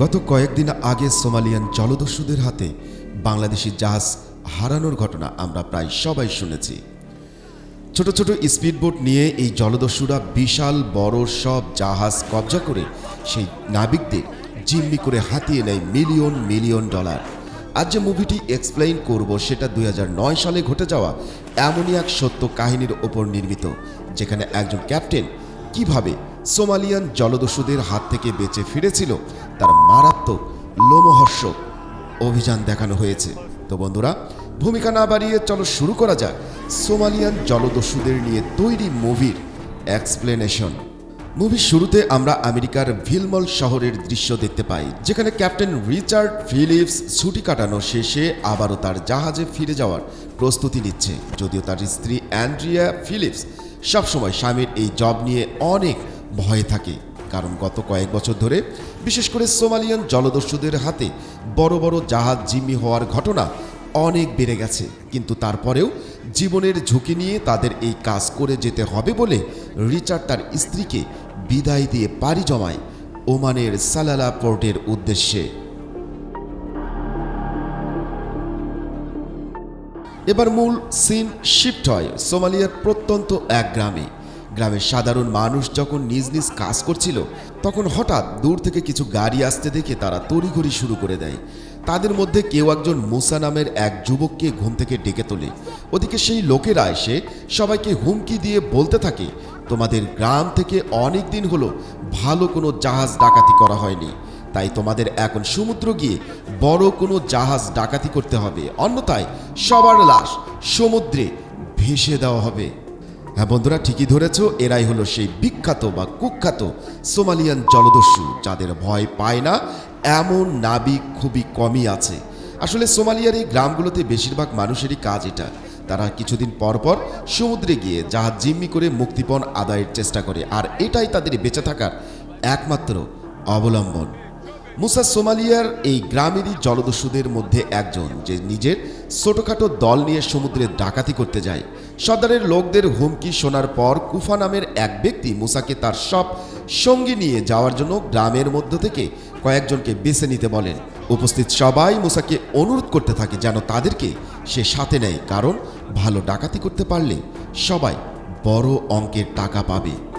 গত কয়েকদিন আগে সোমালিয়ান জলদস্যুদের হাতে বাংলাদেশি জাহাজ হারানোর ঘটনা আমরা প্রায় সবাই শুনেছি। ছোট ছোট স্পিডবোট নিয়ে এই জলদস্যুরা বিশাল, বড় সব জাহাজ কবজা করে সেই নাবিকদের জিম্মি করে হাতিয়ে নেয় মিলিয়ন মিলিয়ন ডলার। আজ যে মুভিটি এক্সপ্লেইন করব সেটা দুই হাজার নয় সালে ঘটে যাওয়া এমনই এক সত্য কাহিনীর ওপর নির্মিত, যেখানে একজন ক্যাপ্টেন কীভাবে সোমালিয়ান জলদস্যুদের হাত থেকে বেঁচে ফিরেছিল তার মারাত্মক লোমহর্ষক অভিযান দেখানো হয়েছে। তো বন্ধুরা, ভূমিকা না বাড়িয়ে চলো শুরু করা যাক সোমালিয়ান জলদস্যুদের নিয়ে তৈরি মুভির এক্সপ্লেনেশন মুভির শুরুতে আমরা আমেরিকার ভিলমল শহরের দৃশ্য দেখতে পাই, যেখানে ক্যাপ্টেন রিচার্ড ফিলিপস ছুটি কাটানো শেষে আবারও তার জাহাজে ফিরে যাওয়ার প্রস্তুতি নিচ্ছে। যদিও তার স্ত্রী অ্যান্ড্রিয়া ফিলিপস সবসময় স্বামীর এই জব নিয়ে অনেক ভয়ে থাকে। কারণ গত কয়েক বছর ধরে, বিশেষ করে সোমালিয়ান জলদস্যুদের হাতে বড় বড় জাহাজ জিম্মি হওয়ার ঘটনা অনেক বেড়ে গেছে। কিন্তু তারপরেও জীবনের ঝুঁকি নিয়ে তাদের এই কাজ করে যেতে হবে বলে রিচার্ড তার স্ত্রীকে বিদায় দিয়ে পাড়ি জমায় ওমানের সালালা পোর্টের উদ্দেশ্যে। এবার মূল সিন শিফট হয় সোমালিয়ার প্রত্যন্ত এক গ্রামে। গ্রামের সাধারণ মানুষ যখন নিজ নিজ কাজ করছিল, তখন হঠাৎ দূর থেকে কিছু গাড়ি আসতে দেখে তারা তড়িঘড়ি শুরু করে দেয়। তাদের মধ্যে কেউ একজন মুসা নামের এক যুবককে ঘুম থেকে ডেকে তোলে। ওদিকে সেই লোকেরা এসে সবাইকে হুমকি দিয়ে বলতে থাকে, তোমাদের গ্রাম থেকে অনেক দিন হলো ভালো কোনো জাহাজ ডাকাতি করা হয়নি। তাই তোমাদের এখন সমুদ্র গিয়ে বড় কোনো জাহাজ ডাকাতি করতে হবে। অন্যথায় সবার লাশ সমুদ্রে ভেসে দেওয়া হবে। হ্যাঁ বন্ধুরা, ঠিকই ধরেছ, এরাই হলো সেই বিখ্যাত বা কুখ্যাত সোমালিয়ান জলদস্যু, যাদের ভয় পায় না, এমন নাবিক খুবই কমই আছে। আসলে সোমালিয়ার এই গ্রামগুলোতে বেশিরভাগ মানুষেরই কাজ এটা। তারা কিছুদিন পর পর সমুদ্রে গিয়ে জাহাজ জিম্মি করে মুক্তিপণ আদায়ের চেষ্টা করে, আর এটাই তাদের বেঁচে থাকার একমাত্র অবলম্বন। মুসা সোমালিয়ার এই গ্রামেরই জলদস্যুদের মধ্যে একজন, যে নিজের ছোটখাটো দল নিয়ে সমুদ্রে ডাকাতি করতে যায়। সর্দারের লোকদের হুমকি শোনার পর কুফা নামের এক ব্যক্তি মুসাকে তার সব সঙ্গী নিয়ে যাওয়ার জন্য গ্রামের মধ্য থেকে কয়েকজনকে বেছে নিতে বলেন। উপস্থিত সবাই মুসাকে অনুরোধ করতে থাকে যেন তাদেরকে সে সাথে নেয়, কারণ ভালো ডাকাতি করতে পারলে সবাই বড় অঙ্কের টাকা পাবে।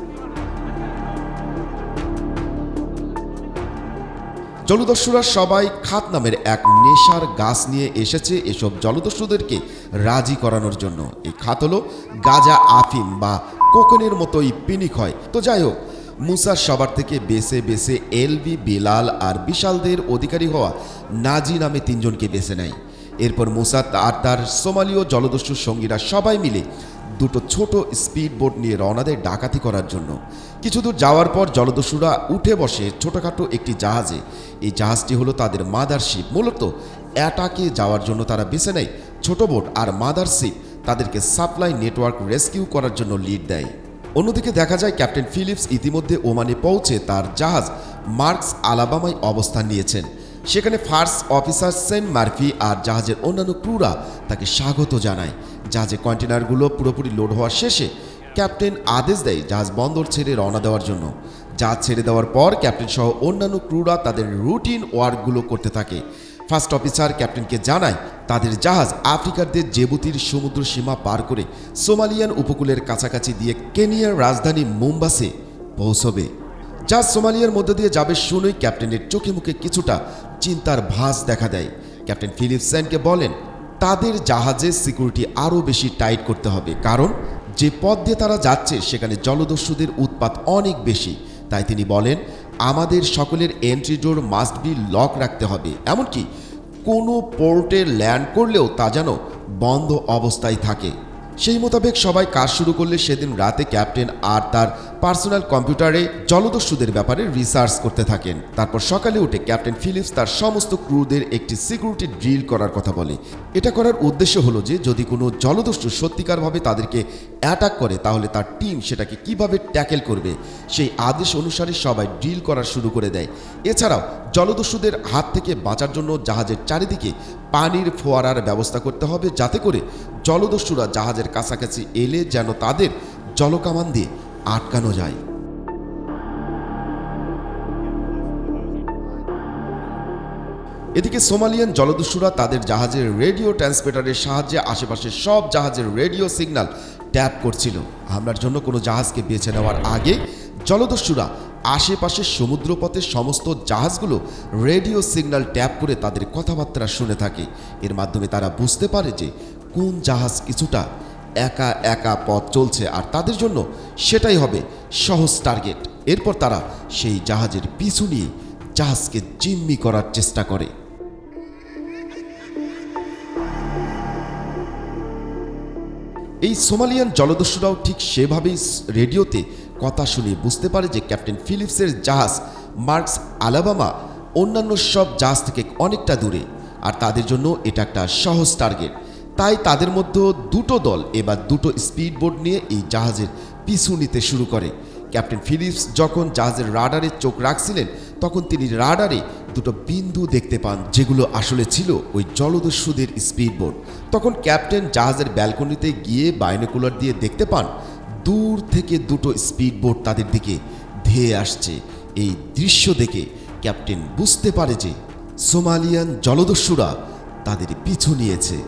জলদস্যুরা সবাই খাত নামের এক নেশার গাছ নিয়ে এসেছে এসব জলদস্যুদেরকে রাজি করানোর জন্য। এই খাত হলো গাজা, আফিম বা কোকনের মতোই পিনিক হয়। তো যাই হোক, মুসার সবার থেকে বেছে বেছে এলবি, বিলাল আর বিশালদের অধিকারী হওয়া নাজি নামে তিনজনকে বেছে নেয়। এরপর মুসা আর তার সোমালীয় জলদস্যুর সঙ্গীরা সবাই মিলে দুটো ছোট স্পিড বোট নিয়ে রওনা দেয় ডাকাতি করার জন্য। কিছু দূর যাওয়ার পর জলদস্যুরা উঠে বসে ছোটখাটো একটি জাহাজে। এই জাহাজটি হলো তাদের মাদারশিপ মূলত অ্যাটাকে যাওয়ার জন্য তারা বেছে নেয় ছোট বোট আর মাদারশিপ তাদেরকে সাপ্লাই নেটওয়ার্ক রেস্কিউ করার জন্য লিড দেয়। অন্যদিকে দেখা যায় ক্যাপ্টেন ফিলিপস ইতিমধ্যে ওমানে পৌঁছে তার জাহাজ মার্কস আলাবামায় অবস্থান নিয়েছেন। সেখানে ফার্স্ট অফিসার সেন্ট মার্ফি আর জাহাজের অন্যান্য ক্রুরা তাকে স্বাগত জানায়। জাহাজে কন্টেনারগুলো পুরোপুরি লোড হওয়ার শেষে ক্যাপ্টেন আদেশ দেয় জাহাজ বন্দর ছেড়ে রওনা দেওয়ার জন্য। জাহাজ ছেড়ে দেওয়ার পর ক্যাপ্টেন সহ অন্যান্য ক্রুরা তাদের রুটিন ওয়ার্কগুলো করতে থাকে। ফার্স্ট অফিসার ক্যাপ্টেনকে জানায়, তাদের জাহাজ আফ্রিকারদের জেবুতির সমুদ্র সীমা পার করে সোমালিয়ান উপকূলের কাছাকাছি দিয়ে কেনিয়ার রাজধানী মুম্বাসে পৌঁছবে। জাহাজ সোমালিয়ার মধ্যে দিয়ে যাবে শুনেই ক্যাপ্টেনের চোখে মুখে কিছুটা চিন্তার ভাস দেখা দেয়। ক্যাপ্টেন ফিলিপ সেনকে বলেন, তাদের জাহাজের সিকিউরিটি আরও বেশি টাইট করতে হবে, কারণ যে পথ দিয়ে তারা যাচ্ছে, সেখানে জলদস্যুদের উৎপাত অনেক বেশি। তাই তিনি বলেন, আমাদের সকলের entry door must be lock রাখতে হবে। এমনকি কোনো পোর্টে ল্যান্ড করলেও তা যেন বন্ধ অবস্থায় থাকে। সেই মোতাবেক সবাই কাজ শুরু করলে সেদিন রাতে ক্যাপ্টেন আর তার পার্সোনাল কম্পিউটারে জলদস্যুদের ব্যাপারে রিসার্চ করতে থাকেন। তারপর সকালে উঠে ক্যাপ্টেন ফিলিপস তার সমস্ত ক্রুদের একটি সিকিউরিটি ড্রিল করার কথা বলে। এটা করার উদ্দেশ্য হলো যে, যদি কোনো জলদস্যু সত্যিকারভাবে তাদেরকে অ্যাটাক করে, তাহলে তার টিম সেটাকে কীভাবে ট্যাকেল করবে, সেই আদেশ অনুসারে সবাই ড্রিল করা শুরু করে দেয়। এছাড়াও, জলদস্যুদের হাত থেকে বাঁচার জন্য জাহাজের চারিদিকে পানির ফোয়ারার ব্যবস্থা করতে হবে, যাতে করে জলদস্যুরা জাহাজের কাছাকাছি এলে যেন তাদের জলকামান দিয়ে আটকানো যায়। এদিকে সোমালিয়ান জলদস্যুরা তাদের জাহাজের রেডিও ট্রান্সমিটারের সাহায্যে আশেপাশের সব জাহাজের রেডিও সিগন্যাল ট্যাপ করছিল। হামলার জন্য কোনো জাহাজকে বেছে নেওয়ার আগে জলদস্যুরা আশেপাশের সমুদ্রপথের সমস্ত জাহাজগুলো রেডিও সিগন্যাল ট্যাপ করে তাদের কথাবার্তা শুনে থাকে। এর মাধ্যমে তারা বুঝতে পারে যে কোন জাহাজ কিছুটা একা একা পথ চলছে আর তাদের জন্য সেটাই হবে সহজ টার্গেট এরপর তারা সেই জাহাজের পিছু নিয়ে জাহাজকে জিম্মি করার চেষ্টা করে। এই সোমালিয়ান জলদস্যুরাও ঠিক সেভাবেই রেডিওতে কথা শুনে বুঝতে পারে যে ক্যাপ্টেন ফিলিপসের জাহাজ, মার্কস আলাবামা, অন্যান্য সব জাহাজ থেকে অনেকটা দূরে। আর তাদের জন্য এটা একটা সহজ টার্গেট তাই তাদের মধ্যে দুটো দল এবার দুটো স্পিড বোট নিয়ে এই জাহাজের পিছু নিতে শুরু করে। ক্যাপ্টেন ফিলিপস যখন জাহাজের রাডারে চোখ রাখছিলেন, তখন তিনি রাডারে দুটো বিন্দু দেখতে পান যেগুলো আসলে ছিল ওই জলদস্যুদের স্পিডবোট। তখন ক্যাপ্টেন জাহাজের ব্যালকনিতে গিয়ে বাইনোকুলার দিয়ে দেখতে পান, দূর থেকে দুটো স্পিডবোট তাদের দিকে ধেয়ে আসছে। এই দৃশ্য দেখে ক্যাপ্টেন বুঝতে পারে যে সোমালিয়ান জলদস্যুরা তাদের পিছু নিয়েছে।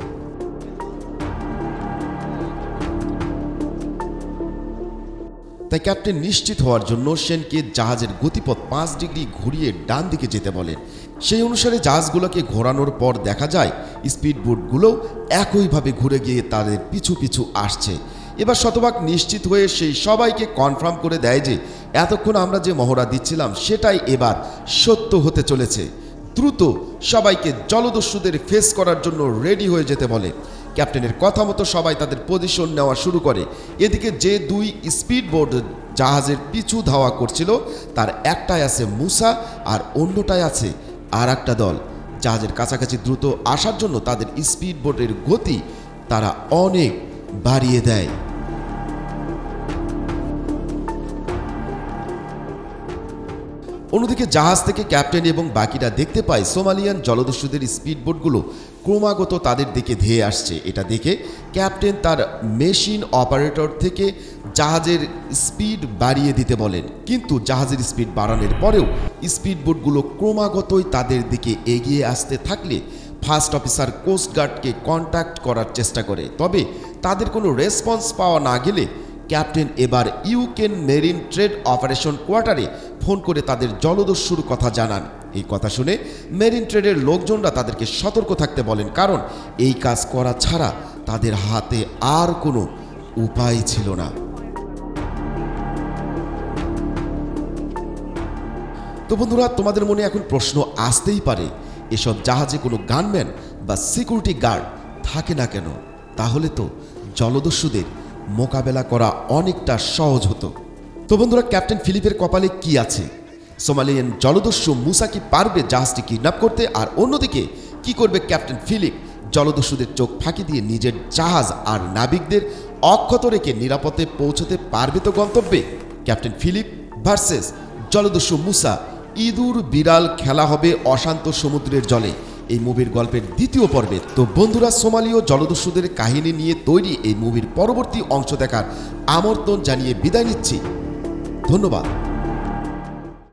তাই ক্যাপ্টেন নিশ্চিত হওয়ার জন্য সেনকে জাহাজের গতিপথ পাঁচ ডিগ্রি ঘুরিয়ে ডান দিকে যেতে বলেন। সেই অনুসারে জাহাজগুলোকে ঘোরানোর পর দেখা যায়, স্পিডবোটগুলোও একইভাবে ঘুরে গিয়ে তাদের পিছু পিছু আসছে। এবার শতভাগ নিশ্চিত হয়ে সেই সবাইকে কনফার্ম করে দেয় যে, এতক্ষণ আমরা যে মহড়া দিচ্ছিলাম সেটাই এবার সত্য হতে চলেছে। দ্রুত সবাইকে জলদস্যুদের ফেস করার জন্য রেডি হয়ে যেতে বলে। ক্যাপ্টেনের কথা মতো সবাই তাদের পজিশন নেওয়া শুরু করে। এদিকে যে দুই স্পিডবোট জাহাজের পিছু ধাওয়া করছিল, তার একটায় আছে মুসা আর অন্যটায় আছে আর একটা দল। জাহাজের কাছাকাছি দ্রুত আসার জন্য তাদের স্পিডবোটের গতি তারা অনেক বাড়িয়ে দেয়। অন্যদিকে জাহাজ থেকে ক্যাপ্টেন এবং বাকিরা দেখতে পায় সোমালিয়ান জলদস্যুদের স্পিডবোটগুলো ক্রমাগত তাদের দিকে ধেয়ে আসছে। এটা দেখে ক্যাপ্টেন তার মেশিন অপারেটর থেকে জাহাজের স্পিড বাড়িয়ে দিতে বলেন। কিন্তু জাহাজের স্পিড বাড়ানোর পরেও স্পিডবোটগুলো ক্রমাগতই তাদের দিকে এগিয়ে আসতে থাকলে ফার্স্ট অফিসার কোস্টগার্ডকে কন্ট্যাক্ট করার চেষ্টা করে। তবে তাদের কোনো রেসপন্স পাওয়া না গেলে ক্যাপ্টেন এবার ইউকেন মেরিন ট্রেড অপারেশন কোয়ার্টারে ফোন করে তাদের জলদস্যুর কথা জানান। এই কথা শুনে মেরিন ট্রেডের লোকজনরা তাদেরকে সতর্ক থাকতে বলেন, কারণ এই কাজ করা ছাড়া তাদের হাতে আর কোনো উপায় ছিল না। তো বন্ধুরা, তোমাদের মনে এখন প্রশ্ন আসতেই পারে, এসব জাহাজে কোনো গানম্যান বা সিকিউরিটি গার্ড থাকে না কেন? তাহলে তো জলদস্যুদের মোকাবেলা করা অনেকটা সহজ হতো। তো বন্ধুরা, ক্যাপ্টেন ফিলিপের কপালে কি আছে? সোমালিয়ান জলদস্যু মুসা কি পারবে জাহাজটি কিডন্যাপ করতে? আর অন্যদিকে, কি করবে ক্যাপ্টেন ফিলিপ? জলদস্যুদের চোখ ফাঁকি দিয়ে নিজের জাহাজ আর নাবিকদের অক্ষত রেখে নিরাপদে পৌঁছতে পারবে তো গন্তব্যে? ক্যাপ্টেন ফিলিপ ভার্সেস জলদস্যু মুসা, ইঁদুর বিড়াল খেলা হবে অশান্ত সমুদ্রের জলে। এই মুভির গল্পের দ্বিতীয় পর্বে। তো বন্ধুরা, সোমালীয় জলদস্যুদের কাহিনী নিয়ে তৈরি এই মুভির পরবর্তী অংশ দেখার আমন্ত্রণ জানিয়ে বিদায় নিচ্ছি। ধন্যবাদ।